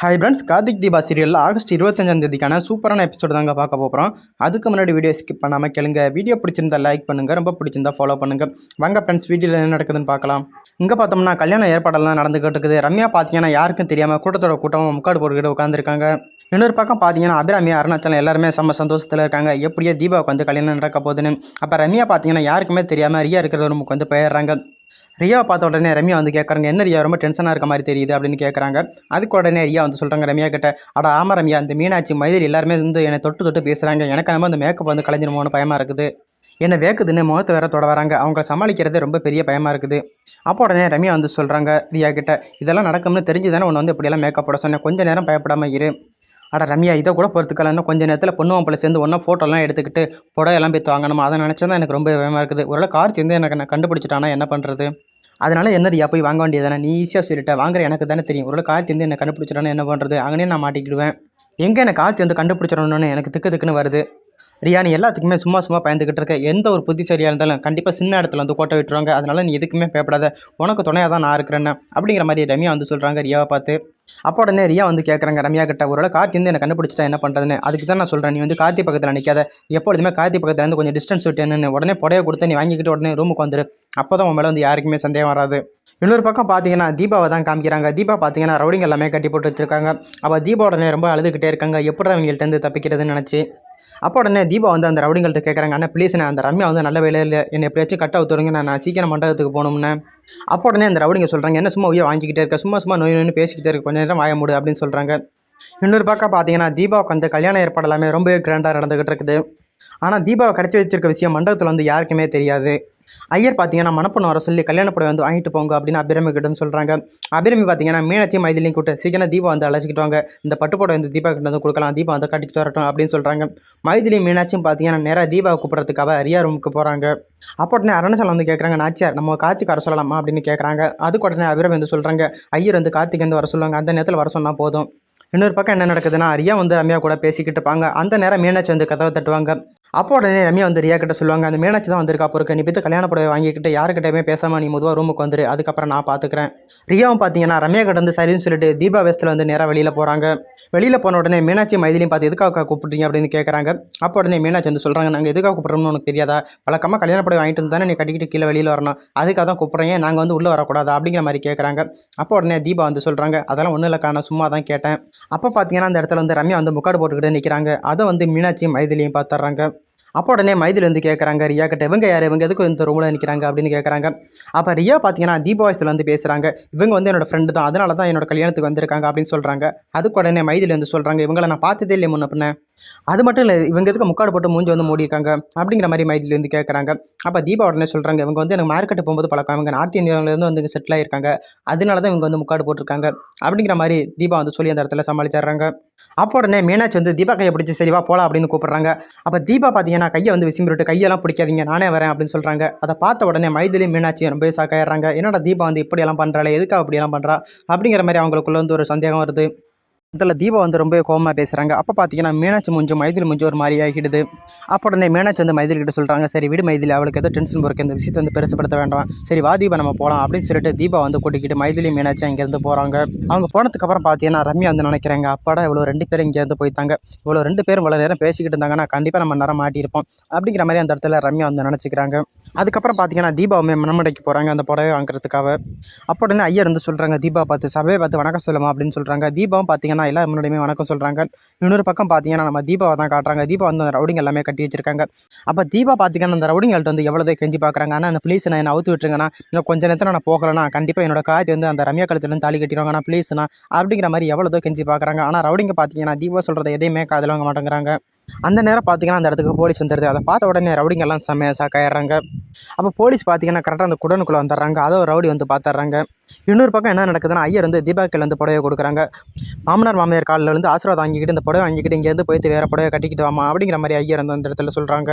Hi friends Karthik Deepa சீரியலில் August இருபத்தஞ்சாம் தேதிக்கான சூப்பரான எபிசோடு தாங்க பார்க்க போகிறோம் அதுக்கு முன்னாடி வீடியோ ஸ்கிப் பண்ணாமல் கேளுங்க. வீடியோ பிடிச்சிருந்தா லைக் பண்ணுங்கள் ரொம்ப பிடிச்சிருந்தா ஃபாலோ பண்ணுங்கள் வாங்க ஃப்ரெண்ட்ஸ் வீடியோவில் என்ன நடக்குதுன்னு பார்க்கலாம். இங்கே பார்த்தோம்னா கல்யாண ஏற்பாடெல்லாம் நடந்துகிட்டு இருக்குது. ரம்யா பார்த்தீங்கன்னா யாருக்கும் தெரியாமல் கூட்டத்தோட கூட்டமாக முக்காடு போட்டுக்கிட்டு உட்காந்துருக்காங்க இன்னொரு பக்கம் பார்த்தீங்கன்னா அபிராமி அருணாச்சலம் எல்லாருமே செம்ம சந்தோஷத்தில் இருக்காங்க. எப்படியோ தீபாவுக்கு வந்து கல்யாணம் நடக்க போகுதுன்னு. அப்போ ரம்யா பார்த்தீங்கன்னா யாருக்குமே தெரியாமல் ரியா இருக்கிற ரூமுக்கு வந்து போயிடுறாங்க. ரியாவை பார்த்த உடனே ரம்யா வந்து கேட்குறாங்க என்ன ரியா? ரொம்ப டென்ஷனாக இருக்க மாதிரி தெரியுது அப்படின்னு கேட்குறாங்க அதுக்கு உடனே ரியா வந்து சொல்கிறாங்க ரம்யா கிட்ட அட ஆமா ரம்யா அந்த மீனாட்சி மயிலில் எல்லாருமே வந்து என்னை தொட்டு தொட்டு பேசுகிறாங்க எனக்கு நம்ம அந்த மேக்கப் வந்து கலைஞ்சிருமோன்னு பயமாக இருக்குது. என்னை வேக்குதுன்னு முகத்தை வேற தொட வராங்க. அவங்கள சமாளிக்கிறது ரொம்ப பெரிய பயமாக இருக்குது. அப்போ உடனே ரம்யா வந்து சொல்கிறாங்க ரியா கிட்ட இதெல்லாம் நடக்கும்னு தெரிஞ்சு தானே உன்னை வந்து இப்படியெல்லாம் மேக்கப் போட சொன்னேன். கொஞ்சம் நேரம் பயப்படாமல் இரு. அட ரம்யா இதை கூட பொறுத்துக்கலாம் இன்னும் கொஞ்சம் நேரத்தில் பொண்ணு மாப்பிள்ளை சேர்ந்து ஒன்றா ஃபோட்டோலாம் எடுத்துக்கிட்டு புடவையெல்லாம் போய் வாங்கணுமா? அதை நினச்சா தான் எனக்கு ரொம்ப பயமாக இருக்குது. ஒருவேளை கார்த்தி வந்து எனக்கு நான் கண்டுபிடிச்சிட்டானா என்ன பண்ணுறது அதனால் என்னடியா போய் வாங்க வேண்டியதானே நீ ஈஸியாக சொல்லிட்ட. வாங்குற எனக்கு தானே தெரியும். ஒருவேளை கார்த்தி வந்து என்ன கண்டுபிடிச்சிட்டானா என்ன பண்ணுறது அங்கனே நான் மாட்டிக்கிடுவேன். எங்கே எனக்கு கார்த்தி வந்து கண்டுபிடிச்சிடணும்னு எனக்கு திக்கு திக்குன்னு வருது. ரியா நீ எல்லாத்துக்குமே சும்மா சும்மா பயந்துக்கிட்டு இருக்க. எந்த ஒரு புத்திசாலியாக இருந்தாலும் கண்டிப்பாக சின்ன இடத்துல வந்து கோட்டை விட்டுருவாங்க. அதனால நீ எதுக்குமே பயப்படாத. உனக்கு துணையாக தான் நான் இருக்கிறேன்னு. அப்படிங்கிற மாதிரி ரம்யா வந்து சொல்கிறாங்க ரியாவை பார்த்து. அப்போ உடனே ரியா வந்து கேட்குறாங்க ரம்யா கிட்ட ஒருவேளை கார்த்தி வந்து என்னை கண்டுபிடிச்சிட்டா என்ன பண்ணுறதுன்னு அதுக்கு தான் நான் சொல்கிறேன் நீ வந்து கார்த்தி பக்கத்தில் நிற்காத எப்பொழுதுமே கார்த்தி பக்கத்தில் இருந்து கொஞ்சம் டிஸ்டன்ஸ் விட்டுன்னு. உடனே புடைய கொடுத்து நீ வாங்கிக்கிட்டு உடனே ரூமுக்கு வந்துரு. அப்போ தான் உன் மேலே வந்து யாருக்குமே சந்தேகம் வராது. இன்னொரு பக்கம் பார்த்தீங்கன்னா தீபாவை தான் காமிக்கிறாங்க. தீபா பார்த்தீங்கன்னா ரவுடிங் எல்லாமே கட்டி போட்டு வச்சுருக்காங்க. அப்போ தீபா உடனே ரொம்ப அழுதுகிட்டே இருக்காங்க. எப்படி அவங்கள்ட்ட இருந்து தப்பிக்கிறதுன்னு நினச்சி. அப்போ உடனே தீபா வந்து அந்த ரவுடிங்கள்ட்ட கேட்குறாங்க அண்ணா ப்ளீஸ் நான் அந்த ரம்யா வந்து நல்ல வேலையில் என்னை எப்படியாச்சும் கட் அவுத்துருங்க நான் நான் சீக்கிரம் மண்டபத்துக்கு போகணும்னு. அப்போ உடனே அந்த ரவுடிங்க சொல்கிறாங்க என்ன சும்மா உயிர் வாங்கிக்கிட்டே இருக்க? சும்மா சும்மா நோய் நோய்னு பேசிக்கிட்டே இருக்க. கொஞ்சம் நேரம் வாய முடியும் அப்படின்னு சொல்கிறாங்க இன்னொரு பக்கம் பார்த்தீங்கன்னா தீபாவுக்கு அந்த கல்யாண ஏற்பாடு எல்லாமே ரொம்பவே கிராண்டாக நடந்துகிட்டு இருக்குது. ஆனால் தீபாவை கடத்தி வச்சிருக்க விஷயம் மண்டபத்தில் வந்து யாருக்குமே தெரியாது. ஐயர் பார்த்தீங்கன்னா மணப்பொண்ணு வர சொல்லி கல்யாண புடவை வந்து வாங்கிட்டு போங்க அப்படின்னு அபிரமி கிட்டன்னு சொல்கிறாங்க அபிரமி பார்த்தீங்கன்னா மீனாட்சி மைதிலையும் கூட்டு சீக்கிரம் தீபா வந்து அழைச்சிக்கிட்டு வாங்க. இந்த பட்டுப்புடவை வந்து தீபா கிட்ட வந்து கொடுக்கலாம். தீபா வந்து கட்டிக்கிட்டு வரட்டும் அப்படின்னு சொல்கிறாங்க மைதிலையும் மீனாட்சியும் பார்த்தீங்கன்னா நேராக தீபாவை கூப்பிட்றதுக்காக அரியா ரூமுக்கு போகிறாங்க அப்போ உடனே அருணாச்சலம் வந்து கேட்குறாங்க நாச்சியார் நம்ம கார்த்திக் வர சொல்லலாமா? அப்படின்னு கேட்குறாங்க அதுக்கு உடனே அபிரமி வந்து சொல்கிறாங்க ஐயர் வந்து கார்த்திக் வந்து வர சொல்லுவாங்க. அந்த நேரத்தில் வர சொன்னால் போதும். இன்னொரு பக்கம் என்ன நடக்குதுன்னா அரியா வந்து ரம்யா கூட பேசிக்கிட்டு இருப்பாங்க. அந்த நேரம் மீனாட்சி வந்து கதவை தட்டுவாங்க. அப்போ உடனே ரம்யா வந்து ரியா கிட்ட சொல்லுவாங்க அந்த மீனாட்சி தான் வந்திருக்கா பொறுக்க நீ போய் கல்யாண புடவை வாங்கிக்கிட்டு யாருக்கிட்டயுமே பேசாமல் நீ முதுவாக ரூமுக்கு வந்துரு. அதுக்கப்புறம் நான் பார்த்துக்கிறேன் ரியாவும் பார்த்தீங்கன்னா ரம்யா கிட்ட வந்து சரின்னு சொல்லிட்டு தீபா வேஸ்த்தில் வந்து நேராக வெளியில் போகிறாங்க வெளியில் போன உடனே மீனாட்சி மைதிலையும் பார்த்து எதுக்காக கூப்பிட்றீங்க? அப்படின்னு கேட்குறாங்க அப்போ உடனே மீனாட்சி வந்து சொல்கிறாங்க நாங்கள் எதுக்காக கூப்பிட்றோம்னு உனக்கு தெரியாதா? வழக்கமாக கல்யாண புடவை வாங்கிட்டு வந்து தானே நீ கட்டிக்கிட்டு கீழே வெளியில் வரணும். அதுக்காக தான் கூப்பிட்றேன். நாங்கள் வந்து உள்ளே வரக்கூடாது? அப்படிங்கிற மாதிரி கேட்குறாங்க அப்போ உடனே தீபா வந்து சொல்கிறாங்க அதெல்லாம் ஒன்றும் இல்லை காண சும்மா தான் கேட்டேன். அப்போ பார்த்தீங்கன்னா அந்த இடத்துல வந்து ரம்யா வந்து முக்காடு போட்டுக்கிட்டு நிற்கிறாங்க அதை வந்து மீனாட்சியும் மைதிலையும் பார்த்துட்றாங்க அப்போ உடனே மைதில் வந்து கேட்குறாங்க ரியா கிட்ட இவங்க யார்? இவங்க எதுக்கு இந்த ரூமில் நிற்கிறாங்க அப்படின்னு கேட்குறாங்க அப்போ ரியா பார்த்தீங்கன்னா தீபா வந்து பேசுகிறாங்க இவங்க வந்து என்னோட ஃப்ரெண்டு தான். அதனால தான் என்னோட கல்யாணத்துக்கு வந்திருக்காங்க அப்படின்னு சொல்கிறாங்க அதுக்கு உடனே மைதில் வந்து சொல்கிறாங்க இவங்களை நான் பார்த்ததே இல்லை முன்ன பின்ன. அது மட்டும் இல்லை இவங்க எதுக்கு முக்காடு போட்டு மூஞ்சி வந்து மூடி இருக்காங்க அப்படிங்கிற மாதிரி மைதில் வந்து கேட்குறாங்க அப்போ தீபா உடனே சொல்கிறாங்க இவங்க வந்து எனக்கு மார்க்கெட்டு போகும்போது பழக்கம். இவங்க நார்த் இந்தியாவிலேருந்து வந்து செட்டில் ஆயிருக்காங்க. அதனால தான் இவங்க வந்து முக்காடு போட்டிருக்காங்க. அப்படிங்கிற மாதிரி தீபா வந்து சொல்லி அந்த இடத்துல சமாளிச்சிடுறாங்க. அப்போ உடனே மீனாட்சி வந்து தீபா கையை பிடிச்சி சரிவா போகலாம் அப்படின்னு கூப்பிடுறாங்க. அப்போ தீபா பார்த்தீங்கன்னா கையை வந்து விசிம்பிட்டு கையெல்லாம் பிடிக்காதீங்க நானே வரேன் அப்படின்னு சொல்கிறாங்க அதை பார்த்த உடனே மைதிலி மீனாட்சி ரொம்ப சாக்காயிடுறாங்க என்னடா தீபா வந்து இப்படியெல்லாம் பண்ணுறாளே எதுக்காக அப்படியெல்லாம் பண்ணுறா அப்படிங்கிற மாதிரி அவங்களுக்குள்ள வந்து ஒரு சந்தேகம் வருது. இதில் தீபா வந்து ரொம்ப கோபமாக பேசுகிறாங்க அப்போ பார்த்தீங்கன்னா மீனாட்சி முஞ்சு மைதில் முஞ்சு ஒரு மாதிரி ஆகிடுது. அப்போ உடனே மீனாட்சி வந்து மைதில் கிட்ட சொல்கிறாங்க சரி விடு மைதில் அவளுக்கு ஏதோ டென்ஷன் போருக்கு இந்த விஷயத்தை வந்து பெருசுப்படுத்த வேண்டாம். சரி வா தீபா நம்ம போகலாம் அப்படின்னு சொல்லிட்டு தீபா வந்து கூட்டிக்கிட்டு மைதிலி மீனாட்சி அங்கேருந்து போகிறாங்க அவங்க போனதுக்கப்புறம் பார்த்தீங்கன்னா ரம்யா வந்து நினைக்கிறாங்க அப்பாடா இவ்வளோ ரெண்டு பேரும் இங்கேருந்து போயிட்டாங்க. இவ்வளோ ரெண்டு பேரும் இவ்வளோ நேரம் பேசிக்கிட்டு இருந்தாங்கன்னா கண்டிப்பாக நம்ம நேரம் மாட்டியிருப்போம் அப்படிங்கிற மாதிரி அந்த இடத்துல ரம்யா வந்து நினச்சிக்கிறாங்க. அதுக்கப்புறம் பார்த்தீங்கன்னா தீபாவுமே மனமடைக்கு போகிறாங்க அந்த புடவை வாங்குறதுக்காக. அப்போ உடனே ஐயர் வந்து சொல்கிறாங்க தீபா பார்த்து சபையை பார்த்து வணக்கம் சொல்லுமா அப்படின்னு சொல்கிறாங்க தீபாவும் பார்த்தீங்கன்னா எல்லா முன்னாடியுமே வணக்கம் சொல்கிறாங்க இன்னொரு பக்கம் பார்த்தீங்கன்னா நம்ம தீபாவை தான் காட்டுறாங்க. தீபா வந்து அந்த ரவுடிங் எல்லாமே கட்டி வச்சிருக்காங்க. அப்போ தீபா பார்த்தீங்கன்னா அந்த ரவுடிங்கள்ட்ட வந்து எவ்வளோ கெஞ்சி பார்க்குறாங்க ஆனால் அந்த ப்ளீஸ் நான் என்ன அவுத்து விட்டுருங்கண்ணா. இன்னும் கொஞ்ச நேரத்தில் நான் போகலன்னா கண்டிப்பாக என்னோட காய்ச்சி வந்து அந்த ரம்யா கழுத்துலேருந்து தாலி கட்டிடுவாங்கண்ணா ப்ளீஸ்ண்ணா அப்படிங்கிற மாதிரி எவ்வளோதோ கெஞ்சி பார்க்குறாங்க ஆனால் ரவுடிங்க பார்த்தீங்கன்னா தீபா சொல்கிறத எதையுமே காதில் வாங்க மாட்டேங்கிறாங்க. அந்த நேரம் பார்த்திங்கன்னா அந்த இடத்துக்கு போலீஸ் வந்துடுது அதை பார்த்த உடனே ரவுடிங்கெல்லாம் செம்மையாக சாக்காயிடுறாங்க அப்போ போலீஸ் பார்த்தீங்கன்னா கரெக்டாக அந்த குடனுக்குள்ளே வந்துடுறாங்க. அதை ஒரு ரவுடி வந்து பார்த்துட்றாங்க இன்னொரு பக்கம் என்ன நடக்குதுன்னா ஐயர் வந்து தீபாக்கில் வந்து புடவை கொடுக்குறாங்க. மாமனார் மாமியார் காலில் வந்து ஆசீர்வாதம் வாங்கிக்கிட்டு இந்த புடவை வாங்கிக்கிட்டு இங்கேருந்து போயிட்டு வேறு புடவை கட்டிக்கிட்டு வாமா அப்படிங்கிற மாதிரி ஐயர் வந்து அந்த இடத்துல சொல்கிறாங்க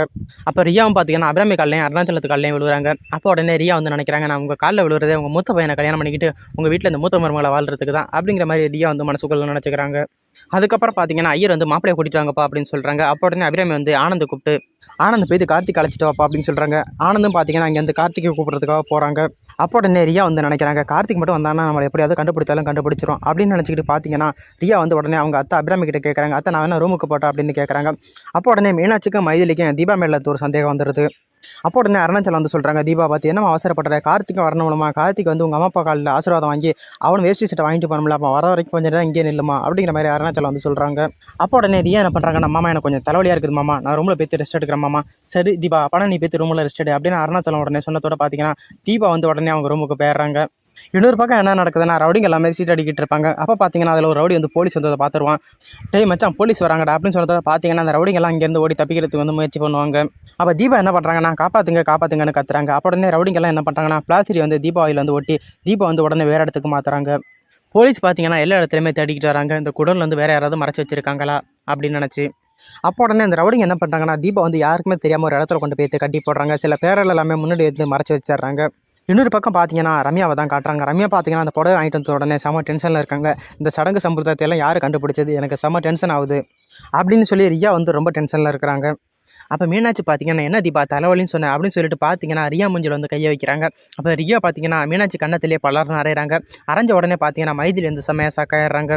அப்போ ரியாவும் பார்த்தீங்கன்னா அபிராமி காலையும் அருணாச்சலத்து காலையும் விழுகிறாங்க அப்போ உடனே ரியா வந்து நினைக்கிறாங்க நான் உங்கள் காலில் விழுகிறதே உங்கள் மூத்த பையனை கல்யாணம் பண்ணிக்கிட்டு உங்கள் வீட்டில் இந்த மூத்த மருமகளை வாழ்றதுக்கு தான் அப்படிங்கிற மாதிரி ரியா வந்து மனசுக்குள்ள நினச்சிக்கிறாங்க. அதுக்கப்புறம் பார்த்தீங்கன்னா ஐயர் வந்து மாப்பிளையை கூட்டிட்டு வாங்கப்பா அப்படின்னு சொல்கிறாங்க அப்போ உடனே அபிராமி வந்து ஆனந்த் கூப்பிட்டு ஆனந்த் போய் கார்த்திக் அழைச்சிட்டு வாப்பா அப்படின்னு சொல்கிறாங்க ஆனந்தும் பார்த்தீங்கன்னா அங்கேருந்து கார்த்திகை கூப்பிட்றதுக்காக போகிறாங்க அப்போ உடனே ரியா வந்து நினைக்கிறாங்க கார்த்திக் மட்டும் வந்தானா நம்ம எப்படியாவது கண்டுபிடிச்சாலும் கண்டுபிடிச்சிரும் அப்படின்னு நினச்சிக்கிட்டு பார்த்தீங்கன்னா ரியா வந்து உடனே அவங்க அத்தை அபிராமி கிட்ட கேட்குறாங்க அத்தை நான் வேணா ரூமுக்கு போட்டா அப்படின்னு கேட்குறாங்க அப்போ உடனே மீனாட்சிக்கும் மைதிலிக்கும் தீபா மேல ஒரு சந்தேகம் வந்துடுது அப்போ உடனே அருணாச்சலம் வந்து சொல்கிறாங்க தீபா பார்த்து என்னம்மா அவசரப்படுற கார்த்திக்கும் வரணுமா கார்த்திக் வந்து உங்கள் அம்மா அப்பா காலில் ஆசீர்வாதம் வாங்கி அவன் வேஷ்டி சட்டை வாங்கிட்டு போனோம்ல அப்போ வர வரைக்கும் கொஞ்சம் நேரம் இங்கே நில்லுமா? அப்படிங்கிற மாதிரி அருணாச்சலம் வந்து சொல்கிறாங்க அப்போ உடனே ஏன் என்ன பண்ணுறாங்கன்னா மாமா எனக்கு கொஞ்சம் தலைவலியாக இருக்குது மாமா. நான் ரூமில் பேத்து ரெஸ்ட் எடுக்கிறேன் மாமா. சரி தீபா பணம் நீ பேத்து ரூமில் ரெஸ்ட் எடு. அப்படின்னு அருணாச்சலம் உடனே சொன்னதோட பார்த்தீங்கன்னா தீபா வந்து உடனே அவங்க ரூமுக்கு போயிடுறாங்க. இன்னொரு பக்கம் என்ன நடக்குதுன்னா ரவுடிங்க எல்லாமே சீட் அடிக்கிட்டு இருப்பாங்க. அப்போ பார்த்தீங்கன்னா அதில் ஒரு ரவுடி வந்து போலீஸ் வந்ததை பார்த்துருவான் டே மச்சான் போலீஸ் வராங்கடா அப்படின்னு சொன்னதை பார்த்தீங்கன்னா அந்த ரவுடிங்கெல்லாம் இங்கேருந்து ஓடி தப்பிக்கிறதுக்கு வந்து முயற்சி பண்ணுவாங்க. அப்போ தீபா என்ன பண்ணுறாங்கன்னா காப்பாத்துங்க காப்பாத்துங்கன்னு கத்துறாங்க. அப்போ உடனே ரவுடிங்கெல்லாம் என்ன பண்ணுறாங்கன்னா பிளாஸ்டிக் வந்து தீபாவில் வந்து ஒட்டி தீபா வந்து உடனே வேறு இடத்துக்கு மாற்றுறாங்க போலீஸ் பார்த்தீங்கன்னா எல்லா இடத்துலையுமே தேடிக்கிட்டு வராங்க. இந்த குடல் வந்து வேறு யாராவது மறைச்சி வச்சுருக்காங்களா அப்படின்னு நினச்சி. அப்போ உடனே அந்த ரவுடிங் என்ன பண்ணுறாங்கன்னா தீபா வந்து யாருக்குமே தெரியாமல் ஒரு இடத்துல கொண்டு போய் கட்டி போடுறாங்க. சில பேரில் எல்லாமே முன்னாடி எடுத்து மறைச்சி வச்சிடுறாங்க. இன்னொரு பக்கம் பார்த்தீங்கன்னா ரம்யாவை தான் காட்டுறாங்க. ரம்யா பார்த்தீங்கன்னா அந்த புடவை வாங்கிட்டு வந்த உடனே செம டென்ஷனில் இருக்காங்க. இந்த சடங்கு சம்பிரதாயத்தை எல்லாம் யார் கண்டுபிடிச்சது? எனக்கு செம டென்ஷன் ஆகுது. அப்படின்னு சொல்லி ரியா வந்து ரொம்ப டென்ஷனில் இருக்கிறாங்க. அப்போ மீனாட்சி பார்த்தீங்கன்னா என்ன தீபா தலைவலின்னு சொன்னேன் அப்படின்னு சொல்லிட்டு பார்த்தீங்கன்னா ரியா முஞ்சில் வந்து கையை வைக்கிறாங்க. அப்போ ரியா பார்த்தீங்கன்னா மீனாட்சி கண்ணத்திலே பலர்னு அரைகிறாங்க அரைஞ்ச உடனே பார்த்தீங்கன்னா மைதில் இருந்து செம்மையாக சாக்காயிடுறாங்க.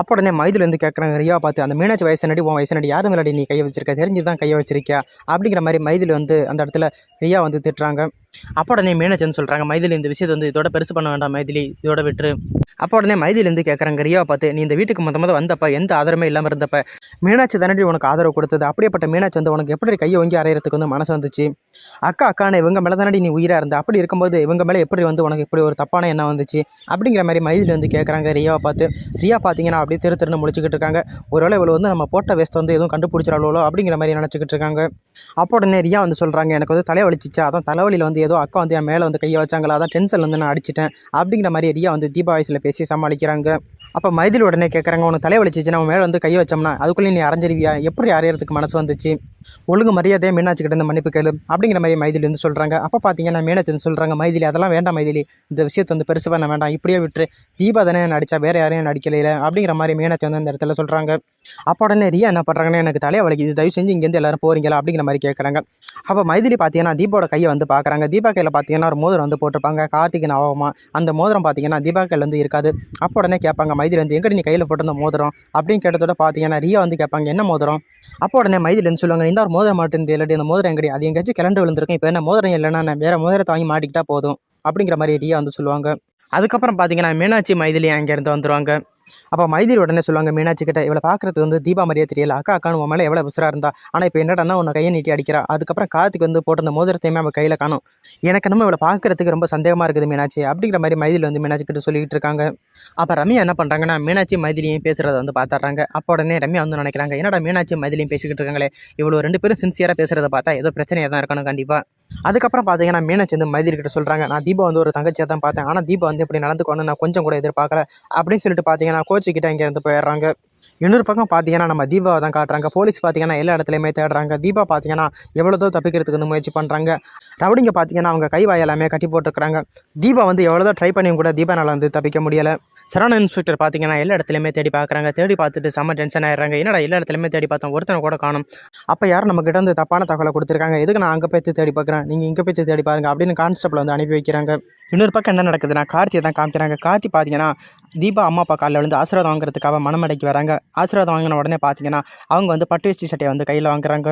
அப்போ உடனே மைதிலேருந்து கேட்குறாங்க ரியாவை பார்த்து அந்த மீனாட்சி வயசு நடி உன் வயசு நடி யாரும் விளையாடி நீ கையை வச்சிருக்க? தெரிஞ்சு தான் கையை வச்சிருக்கியா? அப்படிங்கிற மாதிரி மைதில் வந்து அந்த இடத்துல ரியா வந்து திட்டுறாங்க. அப்போ உடனே மீனாட்சி வந்து சொல்கிறாங்க மைதிலி இந்த விஷயத்தை வந்து இதோட பெருசு பண்ண வேண்டாம் மைதிலி இதோட விட்டுரு. அப்போ உடனே மைதிலேருந்து கேட்குறாங்க ரியாவை பார்த்து நீ இந்த வீட்டுக்கு மொத்த மொதல் வந்தப்ப எந்த ஆதரமே இல்லாமல் இருந்தப்ப மீனாட்சி தானடி உனக்கு ஆதரவு கொடுத்தது? அப்படியேப்பட்ட மீனாட்சி வந்து உனக்கு எப்படி கையை வாங்கி அறையிறதுக்கு வந்து மனசு வந்துச்சு? அக்கா அக்கான இவங்க மேலே தானடி நீ உயிராக இருந்த? அப்படி இருக்கும்போது இவங்க மேலே எப்படி வந்து உனக்கு இப்படி ஒரு தப்பான எண்ணம் வந்துச்சு? அப்படிங்கிற மாதிரி மைதில் வந்து கேட்குறாங்க ரியாவை பார்த்து ரியா பார்த்தீங்கன்னா அப்படியே திரு திருன்னு முடிச்சுக்கிட்டு இருக்காங்க. ஒருவேளை இவ்வளோ வந்து நம்ம போட்ட வேஸ்ட் வந்து எதுவும் கண்டுபிடிச்சிடாளோ அப்படிங்கிற மாதிரி நினச்சிக்கிட்டு இருக்காங்க. அப்போ உடனே ரியா வந்து சொல்கிறாங்க எனக்கு வந்து தலைவலிச்சிச்சா அதான் தலைவலியில் வந்து ஏதோ அக்கா வந்து என் மேலே வந்து கையை வச்சாங்களா? அதான் டென்ஷன் வந்து நான் அடிச்சிட்டேன். அப்படிங்கிற மாதிரி ரியா வந்து தீபா வயசில் பேசி சமாளிக்கிறாங்க. அப்போ மைதில் உடனே கேட்குறாங்க உனக்கு தலைவலிச்சிச்சு நம்ம மேலே வந்து கையை வச்சோம்னா அதுக்குள்ளே நீ அரைஞ்சிருவியா? எப்படி அறையிறதுக்கு மனசு வந்துச்சு? ஒழுங்கு மரியாதையாக மீனாட்சி கிட்ட இருந்து மன்னிப்பு கேளு அப்படிங்கிற மாதிரி மைதிலி வந்து சொல்கிறாங்க அப்போ பார்த்தீங்கன்னா மீனாட்சி வந்து சொல்கிறாங்க மைதிலி அதெல்லாம் வேண்டாம் மைதிலி. இந்த விஷயத்தை வந்து பெருசு பண்ண வேண்டாம். இப்படியே விட்டுரு. தீபா தானே நடிச்சா வேறு யாரையும் நடிக்கலையில அப்படிங்கிற மாதிரி மீனாட்சி வந்து அந்த இடத்துல சொல்கிறாங்க அப்போ உடனே ரியா என்ன பண்ணுறாங்கன்னா எனக்கு தலையை வலிக்குது. தயவு செஞ்சு இங்கேருந்து எல்லாரும் போகிறீங்களா அப்படிங்கிற மாதிரி கேட்குறாங்க அப்போ மைதிலி பார்த்தீங்கன்னா தீபாவோட கையை வந்து பார்க்குறாங்க தீபா கையில் பார்த்தீங்கன்னா ஒரு மோதிரம் வந்து போட்டிருப்பாங்க. கார்த்திகை நவமா அந்த மோதிரம் பார்த்தீங்கன்னா தீபா கையில் வந்து இருக்காது. அப்போ உடனே கேட்பாங்க மைதிலி வந்து எங்கடி நீ கையில் போட்டிருந்த மோதிரம்? அப்படின்னு கேட்டதோட பார்த்தீங்கன்னா ரியா வந்து கேட்பாங்க என்ன மோதிரம்? அப்போ உடனே மைதிலி என்ன சொல்லுவாங்க இந்த ஒரு மோதிரம் மாட்டேன் இல்லாட்டி அந்த மோதிரம் எங்கடி அது எங்கேயாச்சும் கிளண்டு விழுந்திருக்கும். இப்போ என்ன மோதிரம் இல்லைன்னா நான் வேறு மோதிரத்தை வாங்கி மாட்டிக்கிட்டா போதும் அப்படிங்கிற மாதிரி ரியா வந்து சொல்லுவாங்க. அதுக்கப்புறம் பார்த்தீங்கன்னா மீனாட்சி மைதிலி அங்கேருந்து வந்துடுவாங்க அப்போ மைதிலி உடனே சொல்லுவாங்க மீனாட்சி கிட்ட இவளை பார்க்குறதுக்கு வந்து தீபா மாதிரியே தெரியல. அக்கா அக்கானு உன் மேலே எவ்வளோ உசுராக இருந்தா. ஆனால் இப்போ என்னடா உன்னை கையை நீட்டி அடிக்கிறா. அதுக்கப்புறம் கார்த்திக் வந்து போட்டிருந்த மோதிரத்தையுமே அவள் கையில் காணும். எனக்கு நம்ம இவளை பார்க்குறதுக்கு ரொம்ப சந்தேகமாக இருக்குது மீனாட்சி. அப்படிங்கிற மாதிரி மைதிலி வந்து மீனாட்சி கிட்ட சொல்லிட்டு இருக்காங்க. அப்போ ரம்யா என்ன பண்ணுறாங்கன்னா மீனாட்சி மைதிலியும் பேசுகிறத வந்து பார்த்துட்றாங்க அப்போ உடனே ரம்யா வந்து நினைக்கிறாங்க என்னடா மீனாட்சி மைதிலியும் பேசிக்கிட்டு இருக்காங்களே. இவ்வளோ ரெண்டு பேரும் சின்சியராக பேசுகிறத பார்த்தா ஏதோ பிரச்சனையாக தான் இருக்கணும் கண்டிப்பாக அதுக்கப்புறம் பார்த்தீங்கன்னா மீனாட்சி வந்து மைதிரிக்கிட்ட சொல்கிறாங்க நான் தீபா வந்து ஒரு தங்கச்சியாக தான் பார்த்தேன். ஆனால் தீபா வந்து இப்படி நடந்துக்கணும் நான் கொஞ்சம் கூட எதிர்பார்க்கல. அப்படின்னு சொல்லிட்டு பார்த்தீங்கன்னா கோச்சிக்கிட்ட இங்கே இருந்து போயிடுறாங்க. இன்னொரு பக்கம் பார்த்தீங்கன்னா நம்ம தீபாவை தான் காட்டுறாங்க. போலீஸ் பார்த்தீங்கன்னா எல்லா இடத்துலையுமே தேடுறாங்க. தீபா பார்த்தீங்கன்னா எவ்வளோதோ தப்பிக்கிறதுக்கு வந்து முயற்சி பண்ணுறாங்க ரவுடிங்க பார்த்தீங்கன்னா அவங்க கை எல்லாமே கட்டி போட்டுருக்காங்க தீபா வந்து எவ்வளோதோ ட்ரை பண்ணியும் கூட தீபானால் வந்து தப்பிக்க முடியலை. சரவண இன்ஸ்பெக்டர் பார்த்தீங்கன்னா எல்லா இடத்துலையுமே தேடி பார்க்குறாங்க தேடி பார்த்துட்டு செம்ம டென்ஷன் ஆயிடுறாங்க. என்னடா எல்லா இடத்துலையுமே தேடி பார்த்தோம். ஒருத்தனை கூட காணும். அப்போ யாரும் நம்ம கிட்ட வந்து தப்பான தகவலை கொடுத்துருக்காங்க. எதுக்கு நான் அங்கே போய் தேடி பார்க்குறேன்? நீங்கள் இங்கே போய் தேடி பாருங்க அப்படின்னு கான்ஸ்டபிள் வந்து அனுப்பி வைக்கிறாங்க. இன்னொரு பக்கம் என்ன நடக்குதுன்னா கார்த்தியை தான் காமிக்கிறாங்க. கார்த்தி பார்த்தீங்கன்னா தீபா அம்மா அப்பா காலில் வந்து ஆசீர்வாதம் வாங்குறதுக்காக மனமடைக்கு வராங்க. ஆசீர்வாதம் வாங்கின உடனே பார்த்தீங்கன்னா அவங்க வந்து பட்டு வேஷ்டி சட்டையை வந்து கையில் வாங்குறாங்க.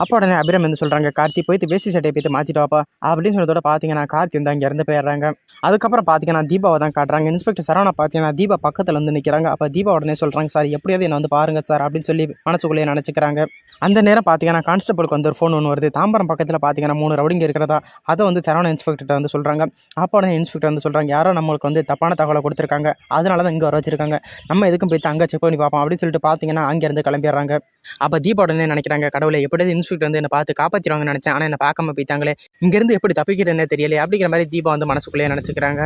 அப்போ உடனே அபிரம் வந்து சொல்கிறாங்க கார்த்தி போயிட்டு வேஷ்டி சட்டையை போய்த்து மாற்றிட்டு வாப்பா. அப்படின்னு சொன்னதோட பார்த்தீங்கன்னா கார்த்தி வந்து அங்கே இறந்து போயிடுறாங்க. அதுக்கப்புறம் பார்த்தீங்கன்னா தீபாவை தான் காட்டுறாங்க. இன்ஸ்பெக்டர் சரவணா பார்த்தீங்கன்னா தீபா பக்கத்தில் வந்து நிற்கிறாங்க அப்போ தீபா உடனே சொல்கிறாங்க சார் எப்படியாவது என்னை வந்து பாருங்கள் சார் அப்படின்னு சொல்லி மனசுக்குள்ளேயே நினச்சிக்கிறாங்க. அந்த நேரம் பார்த்தீங்கன்னா கான்ஸ்டபிளுக்கு வந்து ஒரு ஃபோன் ஒன்று வருது. தாம்பரம் பக்கத்தில் பார்த்தீங்கன்னா மூணு ரவுடிங்க இருக்கிறதா? அதை வந்து சரவண இன்ஸ்பெக்டர்கிட்ட வந்து சொல்கிறாங்க அப்போ உடனே இன்ஸ்பெக்டர் வந்து சொல்கிறாங்க யாரோ நம்மளுக்கு வந்து தப்பான தகவலை கொடுத்துருக்காங்க. அதனால தான் இங்கே வர வச்சிருக்காங்க. நம்ம எதுக்கும் போய் அங்கே செக் பண்ணி பார்ப்போம் அப்படின்னு சொல்லிட்டு பார்த்தீங்கன்னா அங்கேருந்து கிளம்பிடுறாங்க. அப்போ தீபா உடனே நினைக்கிறாங்க கடவுளை எப்படியாவது இன்ஸ்பெக்டர் வந்து என்னை பார்த்து காப்பாற்றிடுவாங்கன்னு நினச்சேன். ஆனால் என்னை பார்க்காம போயிட்டாங்களே. இங்கேருந்து எப்படி தப்பிக்கிறேன்னே தெரியலையே. அப்படிங்கிற மாதிரி தீபா வந்து மனசுக்குள்ளேயே நினச்சிக்கிறாங்க.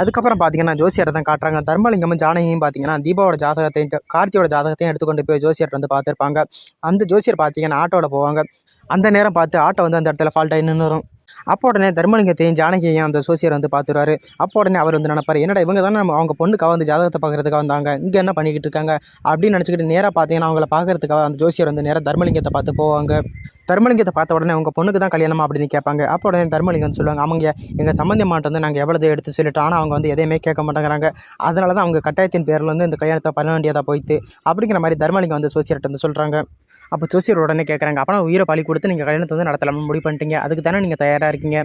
அதுக்கப்புறம் பார்த்தீங்கன்னா ஜோசியரை தான் காட்டுறாங்க. தர்மலிங்கமும் ஜானகியும் பார்த்தீங்கன்னா தீபாவோட ஜாதகத்தையும் கார்த்தியோட ஜாதகத்தையும் எடுத்துக்கொண்டு போய் ஜோசியர் வந்து பார்த்துருப்பாங்க. அந்த ஜோசியர் பார்த்தீங்கன்னா ஆட்டோவில் போவாங்க. அந்த நேரம் பார்த்து ஆட்டோ வந்து அந்த இடத்துல ஃபால்ட் ஆகி நின்றுரும் அப்போ உடனே தர்மலிங்கத்தையும் ஜானகியையும் அந்த சோசியர் வந்து பார்த்துருவாரு. அப்போ உடனே அவர் வந்து நினைப்பாரு என்னடா இவங்க தானே நம்ம அவங்க பொண்ணுக்காக வந்து ஜாதகத்தை பார்க்குறதுக்காக வந்தாங்க. இங்கே என்ன பண்ணிக்கிட்டு இருக்காங்க? அப்படின்னு நினச்சிக்கிட்டு நேராக பார்த்தீங்கன்னா அவங்கள பார்க்கறதுக்காக அந்த ஜோசியர் வந்து நேராக தர்மலிங்கத்தை பார்த்து போவாங்க. தர்மலிங்கத்தை பார்த்த உடனே உங்கள் பொண்ணுக்கு தான் கல்யாணமா அப்படின்னு கேட்பாங்க. அப்போ உடனே தர்மலிங்கம் சொல்லுவாங்க அவங்க எங்கள் சம்மந்தமாட்ட வந்து நாங்கள் எவ்வளோ எடுத்து சொல்லிட்டோம். ஆனால் அவங்க வந்து எதையுமே கேட்க மாட்டேங்கிறாங்க. அதனால தான் அவங்க கட்டாயத்தின் பேரில் வந்து இந்த கல்யாணத்தை பண்ண வேண்டியதாக போயிட்டு அப்படிங்கிற மாதிரி தர்மலிங்கம் வந்து சோசியர்கிட்ட வந்து சொல்கிறாங்க அப்போ ஜோசியர் உடனே கேட்குறாங்க அப்போ உயிரை பழி கொடுத்து நீங்கள் கல்யாணத்தை வந்து நடத்தலாம்னு முடிவு பண்ணிட்டீங்க. அதுக்கு தானே நீங்கள் தயாராக இருக்கீங்க?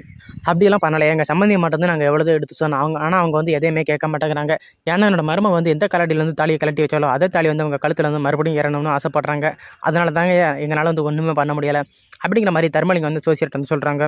அப்படியெல்லாம் பண்ணலை. எங்கள் சம்மந்தியை மட்டும் வந்து நாங்கள் எவ்வளோ எடுத்து சொன்னோம். அவங்க ஆனால் அவங்க வந்து எதையுமே கேட்க மாட்டேங்கிறாங்க. ஏன்னா என்னோட மருமை வந்து எந்த கலாட்டிலேருந்து தாலியை கழட்டி வச்சாலோ அதே தாலி வந்து அவங்க கழுத்தில் வந்து மறுபடியும் ஏறணும்னு ஆசைப்பட்றாங்க. அதனால தாங்க எங்களால் வந்து ஒன்றுமே பண்ண முடியலை. அப்படிங்கிற மாதிரி தர்மலிங்க வந்து ஜோசியர்கிட்ட வந்து சொல்கிறாங்க